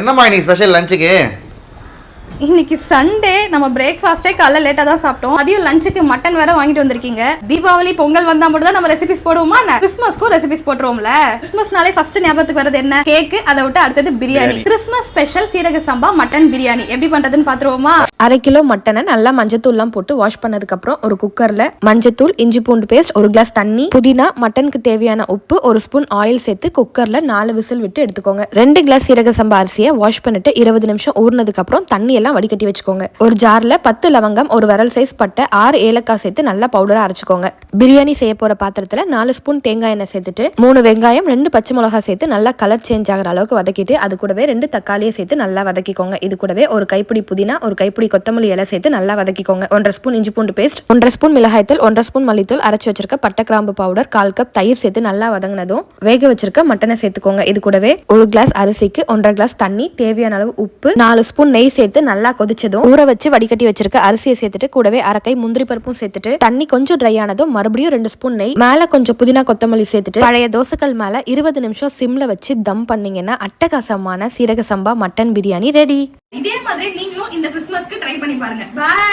என்னம்மா இன்னைக்கு ஸ்பெஷல் லஞ்சுக்கு இன்னைக்கு சண்டே நம்ம பிரேக்ஃபாஸ்டே காலைல லேட்டா தான் சாப்பிட்டோம். அதையும் லஞ்சுக்கு மட்டன் வேற வாங்கிட்டு வந்திருக்கீங்க. தீபாவளி பொங்கல் வந்தா மட்டும் தான் நம்ம ரெசிபிஸ் போடுவோமா என்ன? கிறிஸ்மஸ்க்கும் ரெசிபிஸ் போட்டுருவோம்ல. கிறிஸ்மஸ்னாலே ஃபர்ஸ்ட் ஞாபகத்துக்கு வரது என்ன? கேக் அதை விட்டு அடுத்தது பிரியாணி. கிறிஸ்மஸ் ஸ்பெஷல் சீரக சம்பா மட்டன் பிரியாணி எப்படி பண்றதுன்னு பாத்துருவோமா அரை கிலோ மட்டனை நல்லா மஞ்சத்தூள்லாம் போட்டு வாஷ் பண்ணதுக்கப்புறம் ஒரு குக்கரில் மஞ்சத்தூள் இஞ்சி பூண்டு பேஸ்ட் ஒரு கிளாஸ் தண்ணி புதினா மட்டனுக்கு தேவையான உப்பு ஒரு ஸ்பூன் ஆயில் சேர்த்து குக்கரில் நாலு விசில் விட்டு எடுத்துக்கோங்க. ரெண்டு கிளாஸ் சீரக சம்பா அரிசியை வாஷ் பண்ணிட்டு இருபது நிமிஷம் ஊறினதுக்கப்புறம் தண்ணி எல்லாம் வடிகட்டி வச்சுக்கோங்க. ஒரு ஜாரில் பத்து லவங்கம் ஒரு விரல் சைஸ் பட்டை ஆறு ஏலக்காய் சேர்த்து நல்லா பவுடராக அரைச்சிக்கோங்க. பிரியாணி செய்ய போகிற பாத்திரத்தில் நாலு ஸ்பூன் தேங்காய் எண்ணெய் சேர்த்துட்டு மூணு வெங்காயம் ரெண்டு பச்சை மிளகாய் சேர்த்து நல்லா கலர் சேஞ்ச் ஆகிற அளவுக்கு வதக்கிட்டு அது கூடவே ரெண்டு தக்காளியை சேர்த்து நல்லா வதக்கிக்கோங்க. இது கூடவே ஒரு கைப்பிடி புதினா ஒரு கைப்பிடி கொத்தமல்லி இலை சேர்த்து நல்லா வதக்கிக்கோங்க. ஒன்றரை ஸ்பூன் இஞ்சி பூண்டு பேஸ்ட் ஒன்றரை ஸ்பூன் மிளகாய்த்தூள் ஒன்றரை ஸ்பூன் மல்லித்தூள் அரைச்சி வச்சிருக்க பட்டை கிராம்பு பவுடர் கால் கப் தயிர் சேர்த்து நல்லா வதங்கினதும் வேக வச்சிருக்க மட்டனை சேர்த்துக்கோங்க. இது கூடவே ஒரு கிளாஸ் அரிசிக்கு ஒன்றரை கிளாஸ் தண்ணி தேவையான அளவு உப்பு நாலு ஸ்பூன் நெய் சேர்த்து நல்லா கொதிச்சதும் ஊற வச்சு வடிகட்டி வச்சிருக்க அரிசியை சேர்த்துட்டு கூடவே அரைக்கை முந்திரி பருப்பும் சேர்த்துட்டு தண்ணி கொஞ்சம் ட்ரை ஆனதும் மறுபடியும் ரெண்டு ஸ்பூன் நெய் மேல கொஞ்சம் புதினா கொத்தமல்லி சேர்த்துட்டு பழைய தோசைக்கல் மேல இருபது நிமிஷம் சிம்ல வச்சு தம் பண்ணீங்கன்னா அட்டகாசமான சீரக சம்பா மட்டன் பிரியாணி ரெடி இதே மாதிரி நீங்களும் இந்த கிறிஸ்மஸ்க்கு ட்ரை பண்ணி பாருங்க. பாய்